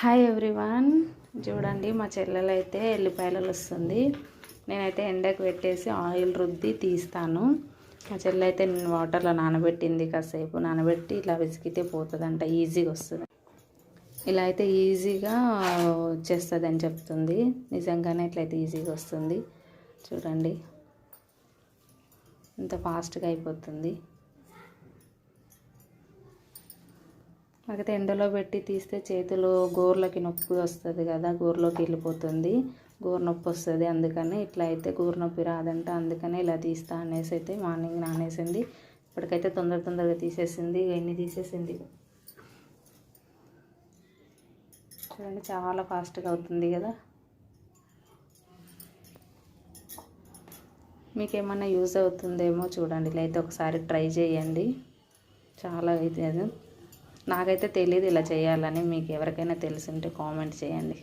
Hi everyone చూడండి మా చెల్లెలు అయితే ఎల్లిపాయలు వస్తుంది. నేనైతే ఎండకు పెట్టేసి ఆయిల్ రుద్ది తీస్తాను. మా చెల్లె అయితే నేను వాటర్లో నానబెట్టింది కాసేపు. నానబెట్టి ఇలా విసిగితే పోతుందంట ఈజీగా వస్తుంది. ఇలా అయితే ఈజీగా వచ్చేస్తుంది అని చెప్తుంది. నిజంగానే ఇట్లయితే ఈజీగా వస్తుంది. చూడండి ఇంత ఫాస్ట్గా అయిపోతుంది. నాకైతే ఎండలో పెట్టి తీస్తే చేతిలో గోర్లకి నొప్పి వస్తుంది కదా గోర్లోకి వెళ్ళిపోతుంది. గోరు నొప్పి వస్తుంది అందుకని ఇట్లా అయితే గోరు నొప్పి రాదంట. అందుకనే ఇలా తీస్తా అనేసి అయితే మార్నింగ్ నానేసింది. ఇప్పటికైతే తొందర తొందరగా తీసేసింది ఎన్ని తీసేసింది. చూడండి చాలా ఫాస్ట్గా అవుతుంది కదా. మీకు ఏమన్నా యూజ్ అవుతుందేమో చూడండి. ఇలా అయితే ఒకసారి ట్రై చేయండి. చాలా అయితే అది నాకైతే తెలియదు ఇలా చేయాలని మీకు ఎవరికైనా తెలిసింటే కామెంట్ చేయండి.